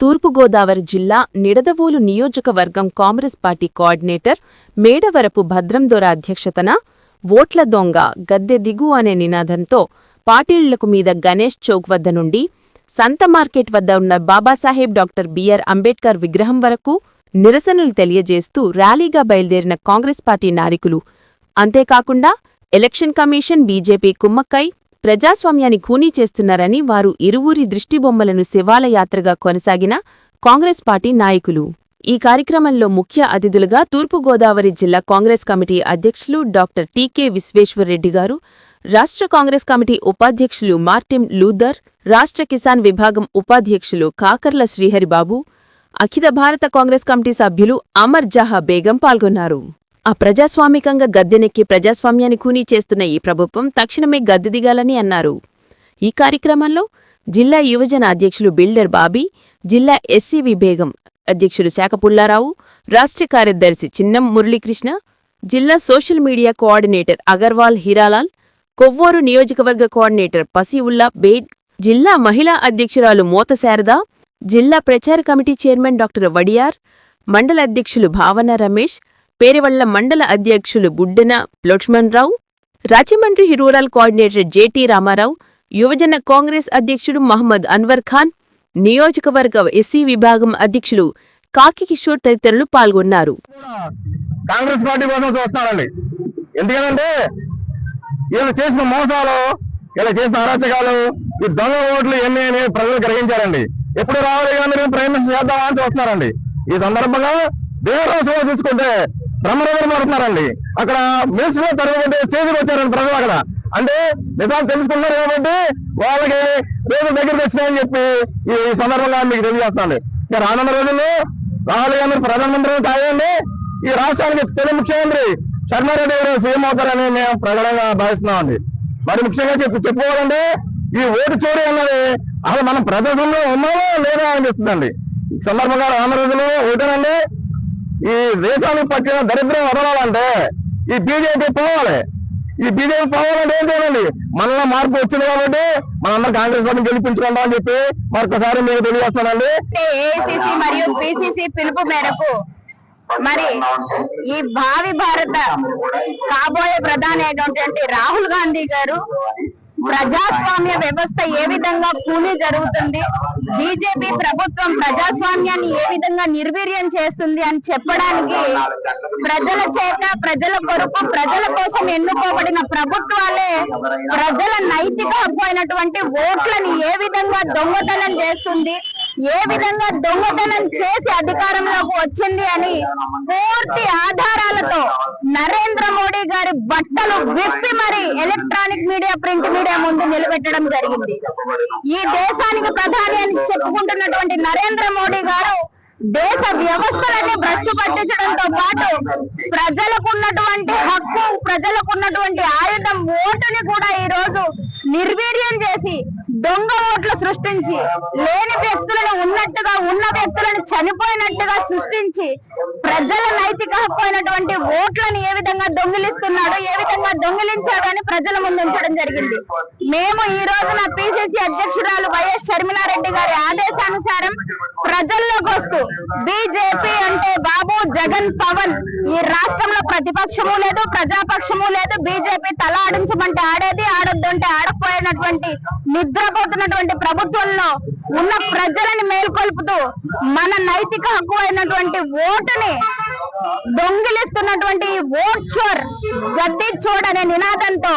తూర్పుగోదావరి జిల్లా నిడదవోలు నియోజకవర్గం Congress party coordinator Medavarapu Bhadramdora అధ్యక్షతన ఓట్ల దొంగ గద్దె దిగు అనే నినాదంతో పాటిళ్ళకు మీద గణేష్ చౌక్ వద్ద నుండి సంత మార్కెట్ వద్ద ఉన్న బాబాసాహెబ్ డాక్టర్ బిఆర్ అంబేడ్కర్ విగ్రహం వరకు నిరసనలు తెలియజేస్తూ ర్యాలీగా బయలుదేరిన కాంగ్రెస్ పార్టీ నాయకులు. అంతేకాకుండా ఎలక్షన్ కమిషన్ బీజేపీ కుమ్మక్కై ప్రజాస్వామ్యాన్ని ఖూనీ చేస్తున్నారని వారు ఇరువురి దృష్టిబొమ్మలను శివాలయాత్రగా కొనసాగిన కాంగ్రెస్ పార్టీ నాయకులు. ఈ కార్యక్రమంలో ముఖ్య అతిథులుగా తూర్పుగోదావరి జిల్లా కాంగ్రెస్ కమిటీ అధ్యక్షులు డాక్టర్ టీకే విశ్వేశ్వరరెడ్డి గారు రాష్ట్ర కాంగ్రెస్ కమిటీ ఉపాధ్యక్షులు మార్టిన్ లూథర్ రాష్ట్ర కిసాన్ విభాగం ఉపాధ్యక్షులు కాకర్ల శ్రీహరిబాబు అఖిల భారత కాంగ్రెస్ కమిటీ సభ్యులు అమర్ జహా బేగం పాల్గొన్నారు. అప్రజాస్వామికంగా గద్దెనెక్కి ప్రజాస్వామ్యాన్ని ఖూనీ చేస్తున్న ఈ ప్రభుత్వం తక్షణమే గద్దె దిగాలని అన్నారు. ఈ కార్యక్రమంలో జిల్లా యువజన అధ్యక్షులు బిల్డర్ బాబీ జిల్లా ఎస్సీ విభేగం అధ్యక్షులు శాఖపుల్లారావు రాష్ట్ర కార్యదర్శి చిన్నం మురళీకృష్ణ జిల్లా social media coordinator Agarwal Hiralal Kovvur నియోజకవర్గ కోఆర్డినేటర్ పసివుల్లా బేడ్ జిల్లా మహిళా అధ్యక్షురాలు మోత శారద జిల్లా ప్రచార కమిటీ చైర్మన్ డాక్టర్ వడియార్ మండల అధ్యక్షులు భావన రమేష్ పేరెవళ్ళ మండల అధ్యక్షులు బుడ్డెన లక్ష్మణరావు రాజమండ్రి హిరూరల్ కోఆర్డినేటర్ జేటీ రామారావు యువజన కాంగ్రెస్ అధ్యక్షుడు మహమ్మద్ అన్వర్ ఖాన్ నియోజకవర్గ ఎస్సీ విభాగం అధ్యక్షులు కాకి కిషోర్ తదితరులు పాల్గొన్నారు. కాంగ్రెస్ పార్టీ కోసం చూస్తున్నారండి. ఎందుకంటే వీళ్ళు చేసిన మోసాలు వీళ్ళు చేసిన అరాచకాలు ఈ దొంగ ఓట్లు ఎన్ని అని ప్రజలు గ్రహించారండి. ఎప్పుడు రావాలి కానీ ప్రయత్నం చేద్దామా అని చూస్తున్నారండి. ఈ సందర్భంగా దేవరాశంలో చూసుకుంటే బ్రహ్మనగర్ మారుతున్నారండి అక్కడ మేసులో తరగబడి స్టేజ్కి వచ్చారండి ప్రజలు అక్కడ. అంటే నిజాలు తెలుసుకున్నారు కాబట్టి వాళ్ళకి రోజు దగ్గరికి వచ్చినాయని చెప్పి ఈ సందర్భంగా మీకు తెలియజేస్తున్నాను ఇక రానున్న రోజుల్లో రాహుల్ గాంధీ ప్రధానమంత్రి కాదండి ఈ రాష్ట్రానికి తొలి ముఖ్యమంత్రి శర్మారెడ్డి గారు సీఎం అవుతారని మేము ప్రకటనగా భావిస్తున్నామండి. మరి ముఖ్యంగా చెప్పి చెప్పుకోవాలంటే ఈ ఓటు చోరీ అన్నది అసలు మనం ప్రదేశంలో ఉన్నామో లేదా అనిపిస్తుందండి. ఈ సందర్భంగా రానున్న రోజుల్లో ఓటేనండి. ఈ దేశానికి పట్టిన దరిద్రం వదలాలంటే ఈ బీజేపీ పోవాలి. ఈ బీజేపీ పోవాలంటే ఏం చేయాలండి? మనలో మార్పు వచ్చింది కాబట్టి మనందరం కాంగ్రెస్ పార్టీని గెలిపించుకుందాం అని చెప్పి మరొకసారి మీకు తెలియజేస్తానండి ఏఐసిసి మరియు పిసిసి పిలుపు మేరకు మరి ఈ భావి భారత కాబోయే ప్రధాని అయినటువంటి రాహుల్ గాంధీ గారు ప్రజాస్వామ్య వ్యవస్థ ఏ విధంగా కూలీ జరుగుతుంది? బీజేపీ ప్రభుత్వం ప్రజాస్వామ్యాన్ని ఏ విధంగా నిర్వీర్యం చేస్తుంది అని చెప్పడానికి ప్రజల చేత ప్రజల కొరకు ప్రజల కోసం ఎన్నుకోబడిన ప్రభుత్వాలే ప్రజల నైతిక హక్కు అయినటువంటి ఓట్లని ఏ విధంగా దొంగతనం చేస్తుంది ఏ విధంగా దొంగతనం చేసి అధికారంలోకి వచ్చింది అని పూర్తి ఆధారాలతో నరేంద్ర మోడీ గారి బట్టలు విప్పి మరి ఎలక్ట్రానిక్ మీడియా ప్రింట్ మీడియా ముందు నిలబెట్టడం జరిగింది. ఈ దేశానికి ప్రధాని అని చెప్పుకుంటున్నటువంటి నరేంద్ర మోడీ గారు దేశ వ్యవస్థలన్నీ భ్రష్టు పట్టించడంతో పాటు ప్రజలకు ఉన్నటువంటి హక్కు ప్రజలకు ఉన్నటువంటి ఆయుధం ఓటుని కూడా ఈ రోజు నిర్వీర్యం చేసి దొంగ ఓట్లు సృష్టించి లేని వ్యక్తులు ఉన్నట్టుగా ఉన్న వ్యక్తులను చనిపోయినట్టుగా సృష్టించి ప్రజల నైతిక హక్కు అయినటువంటి ఓట్లను ఏ విధంగా దొంగిలిస్తున్నాడు ఏ విధంగా దొంగిలించాడని ప్రజల ముందు ఉంచడం జరిగింది. మేము ఈ రోజున పిసిసి అధ్యక్షురాలు వైఎస్ షర్మిలారెడ్డి గారి ఆదేశానుసారం ప్రజల్లోకి వస్తూ బీజేపీ అంటే బాబు జగన్ పవన్ ఈ రాష్ట్రంలో ప్రతిపక్షము లేదు ప్రజాపక్షము లేదు బీజేపీ తల ఆడించమంటే ఆడేది ఆడొద్దు అంటే ఆడకపోయినటువంటి నిద్రపోతున్నటువంటి ప్రభుత్వంలో ఉన్న ప్రజలని కలుపుతూ మన నైతిక హక్కు అయినటువంటి ఓటుని దొంగిలిస్తున్నటువంటి ఓట్చోర్ ఓట్ చోర్ గద్దె చోడ్ అనే నినాదంతో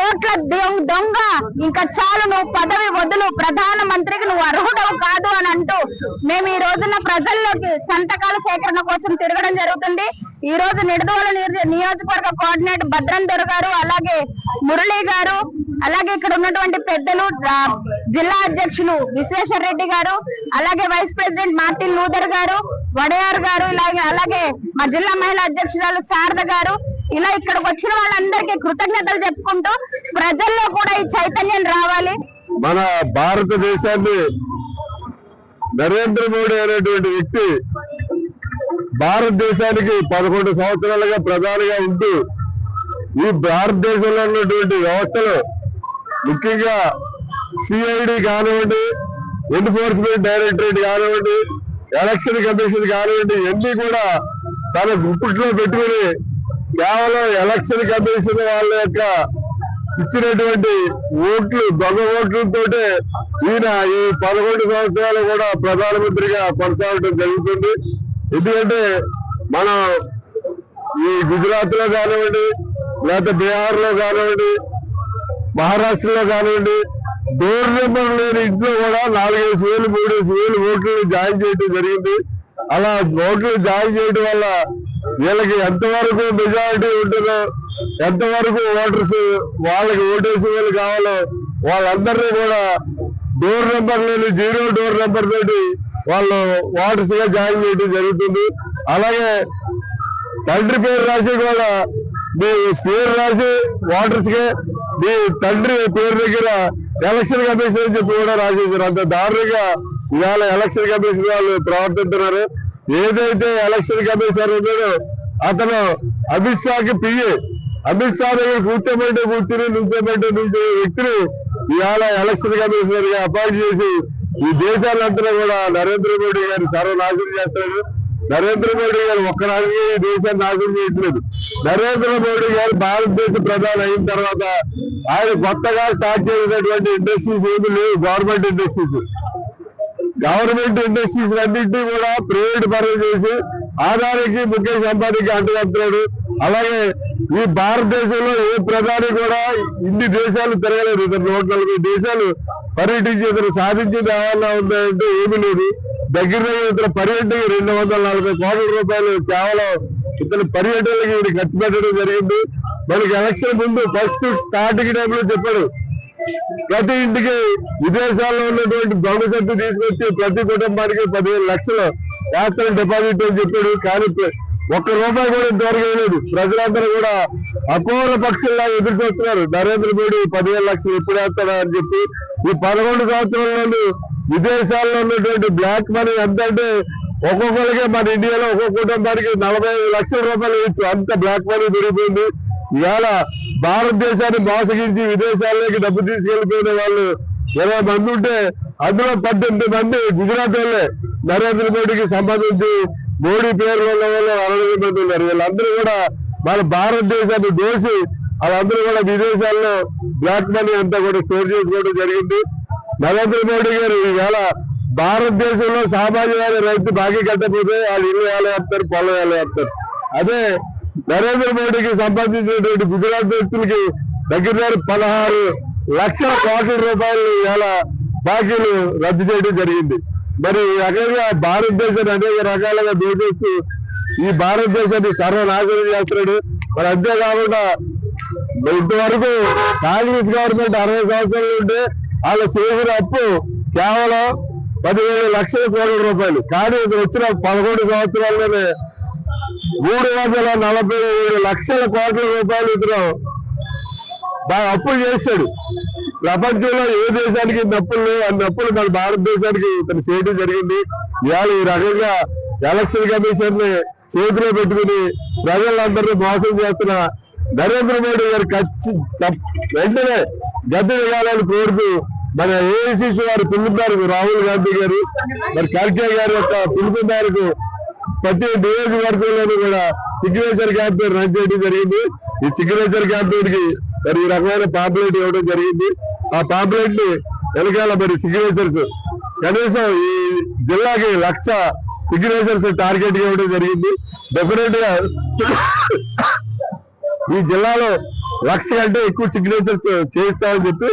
ఓట్ల దొంగ- దొంగ ఇంకా చాలు నువ్వు పదవి వదులు ప్రధాన మంత్రికి నువ్వు అర్హుడవు కాదు అని అంటూ మేము ఈ రోజున ప్రజల్లోకి సంతకాల సేకరణ కోసం తిరగడం జరుగుతుంది. ఈ రోజు నిడదోల నియోజ- నియోజకవర్గ కోఆర్డినేటర్ భద్రం దొర గారు అలాగే మురళి గారు అలాగే ఇక్కడ ఉన్నటువంటి పెద్దలు జిల్లా అధ్యక్షులు విశ్వేశ్వర రెడ్డి గారు అలాగే వైస్ ప్రెసిడెంట్ మార్టిన్ లూథర్ గారు వడయార్ గారు ఇలాగే అలాగే మా జిల్లా మహిళా అధ్యక్షురాలు శారద గారు ఇలా ఇక్కడికి వచ్చిన వాళ్ళందరికీ కృతజ్ఞతలు చెప్పుకుంటూ ప్రజల్లో కూడా ఈ చైతన్యం రావాలి. మన భారతదేశాన్ని నరేంద్ర మోడీ అనేటువంటి వ్యక్తి భారతదేశానికి పదకొండు సంవత్సరాలుగా ప్రధానిగా ఉంటూ ఈ భారతదేశంలో ఉన్నటువంటి వ్యవస్థలు ముఖ్యంగా సిఐడి కానివ్వండి ఎన్ఫోర్స్మెంట్ డైరెక్టరేట్ కానివ్వండి ఎలక్షన్ కమిషన్ కానివ్వండి ఇవన్నీ కూడా తన గుప్పట్లో పెట్టుకుని కేవలం ఎలక్షన్ కమిషన్ వాళ్ళ యొక్క ఇచ్చినటువంటి ఓట్లు దొంగ ఓట్లతోటే ఈయన ఈ పదకొండు సంవత్సరాలు కూడా ప్రధానమంత్రిగా కొనసాగడం జరుగుతుంది. ఎందుకంటే మనం ఈ గుజరాత్లో కానివ్వండి లేకపోతే బీహార్లో కానివ్వండి మహారాష్ట్రలో కానివ్వండి డోర్ నెంబర్ లేని ఇంట్లో కూడా నాలుగైదు వేలు మూడేసి వేలు ఓట్లు జాయిన్ చేయడం జరిగింది. అలా ఓట్లు జాయిన్ చేయడం వల్ల వీళ్ళకి ఎంతవరకు మెజారిటీ ఉంటుందో ఎంతవరకు ఓటర్స్ వాళ్ళకి ఓటేసి వాళ్ళు కావాలో వాళ్ళందరినీ కూడా డోర్ నెంబర్ లేని జీరో డోర్ నెంబర్ తోటి వాళ్ళు ఓటర్స్గా జాయిన్ చేయడం జరుగుతుంది. అలాగే తండ్రి పేరు రాసి కూడా మీ పేరు రాసి ఓటర్స్కి మీ తండ్రి పేరు దగ్గర ఎలక్షన్ కమిషన్ అని చెప్పి కూడా రాసేసారు అంత దారుణంగా ఇవాళ ఎలక్షన్ కమిషన్ వాళ్ళు ప్రవర్తిస్తున్నారు ఏదైతే ఎలక్షన్ కమిషనర్ ఉన్నాడో అతను అమిత్ షాకి పియ్యే అమిత్ షా దగ్గర కూర్చోబెట్టే కూర్చుని నుంచోబెట్టే నుంచే వ్యక్తిని ఇవాళ ఎలక్షన్ కమిషనర్గా అపాయింట్ చేసి ఈ దేశాలంతా కూడా నరేంద్ర మోడీ గారు సర్వనాశనం చేస్తాడు నరేంద్ర మోడీ గారు ఒక్క రాజకీయ ఈ దేశాన్ని నాశనం చేయట్లేదు. నరేంద్ర మోడీ గారు భారతదేశ ప్రధాని అయిన తర్వాత ఆయన కొత్తగా స్టార్ట్ చేసినటువంటి ఇండస్ట్రీస్ ఏమి లేవు గవర్నమెంట్ ఇండస్ట్రీస్ గవర్నమెంట్ ఇండస్ట్రీస్ అన్నింటినీ కూడా ప్రైవేట్ పరం చేసి ఆదానికి ముఖేష్ అంబానీకి అంటుకుంటున్నాడు అలాగే ఈ భారతదేశంలో ఏ ప్రధాని కూడా ఇన్ని దేశాలు తిరగలేదు. ఇతను నూట నలభై దేశాలు పర్యటించి ఇతను సాధించిన ఏమన్నా ఉందంటే ఏమీ లేదు. దగ్గర దగ్గర ఇతను పర్యటనకి రెండు వందల నలభై కోట్ల రూపాయలు కేవలం ఇతను పర్యటనకి ఈయన ఖర్చు పెట్టడం జరిగింది. మనకి ఎలక్షన్ ముందు ఫస్ట్ స్టార్టింగ్ టైంలో చెప్పాడు. ప్రతి ఇంటికి విదేశాల్లో ఉన్నటువంటి దొంగ చెట్టు తీసుకొచ్చి ప్రతి కుటుంబానికి పదిహేను లక్షలు వేస్తాను డిపాజిట్ అని చెప్పాడు. కానీ ఒక్క రూపాయి కూడా ఇంతవరకు ప్రజలందరూ కూడా అపూర్వ పక్షుల్లా ఎదురు చూస్తున్నారు నరేంద్ర మోడీ పదిహేను లక్షలు ఎప్పుడు వేస్తాడా అని చెప్పి ఈ పదకొండు సంవత్సరాల విదేశాల్లో ఉన్నటువంటి బ్లాక్ మనీ ఎంత అంటే ఒక్కొక్కరికి మన ఇండియాలో ఒక్కొక్క కుటుంబానికి నలభై ఐదు లక్షల రూపాయలు ఇచ్చు అంత బ్లాక్ మనీ పెరిగిపోయింది ఇవాళ భారతదేశాన్ని మోసగించి విదేశాల్లోకి డబ్బు తీసుకెళ్ళిపోయిన వాళ్ళు ఇరవై మంది ఉంటే అందులో పద్దెనిమిది మంది గుజరాత్ వాళ్ళే. నరేంద్ర మోడీకి సంబంధించి మోడీ పేరు వల్ల వాళ్ళు అరవై మంది ఉన్నారు వీళ్ళందరూ కూడా మన భారతదేశాన్ని దోసి వాళ్ళందరూ కూడా విదేశాల్లో బ్లాక్ మనీ అంతా కూడా స్టోర్ చేసుకోవడం జరిగింది. నరేంద్ర మోడీ గారు ఈవేళ భారతదేశంలో సామాన్యమైన రైతు బాకీ కట్టకపోతే వాళ్ళు ఇల్లు వేల వేస్తారు పొలం వేల వేస్తారు అదే నరేంద్ర మోడీకి సంబంధించినటువంటి గుజరాత్ వ్యక్తులకి దగ్గర దగ్గర పదహారు లక్షల కోట్ల రూపాయలు ఇవాళ బాకీలు రద్దు చేయడం జరిగింది. మరి రకంగా భారతదేశాన్ని అనేక రకాలుగా దోచేస్తూ ఈ భారతదేశాన్ని సర్వనాశనం చేస్తున్నాడు. మరి అంతేకాకుండా ఇంతవరకు కాంగ్రెస్ గవర్నమెంట్ అరవై సంవత్సరాలు ఉంటే వాళ్ళ చేసిన అప్పు కేవలం పదివేల లక్షల కోట్ల రూపాయలు. కానీ ఇది వచ్చిన పదకొండు సంవత్సరాల్లోనే మూడు వందల నలభై ఏడు లక్షల కోట్ల రూపాయలు ఇతను బాగా అప్పులు చేశాడు. ప్రపంచంలో ఏ దేశానికి నప్పులు లేవు అన్ని అప్పులు మన భారతదేశానికి ఇతను చేయడం జరిగింది. ఇవాళ ఈ రకంగా ఎలక్షన్ కమిషన్ని చేతిలో పెట్టుకుని ప్రజలందరినీ మోసం చేస్తున్న నరేంద్ర మోడీ గారు ఖచ్చి వెంటనే గద్దె ఇవ్వాలని కోరుతూ మన ఏఐసిసి వారి పిలుపు మేరకు రాహుల్ గాంధీ గారు మరి ఖర్గే గారి యొక్క పిలుపు మేరకు ప్రతి నియోజకవర్గంలోనూ కూడా సిగ్నేచర్ క్యాంపెయిన్ రన్ చేయడం జరిగింది. ఈ సిగ్నేచర్ క్యాంపెయిన్కి మరి ఈ రకమైన పాంప్లెట్ ఇవ్వడం జరిగింది. ఆ పాంప్లెట్ని వెనకాల మరి సిగ్నేచర్స్ కనీసం ఈ జిల్లాకి లక్ష సిగ్నేచర్స్ టార్గెట్ ఇవ్వడం జరిగింది. డెఫినెట్గా ఈ జిల్లాలో లక్ష కంటే ఎక్కువ సిగ్నేచర్స్ చేస్తామని చెప్పి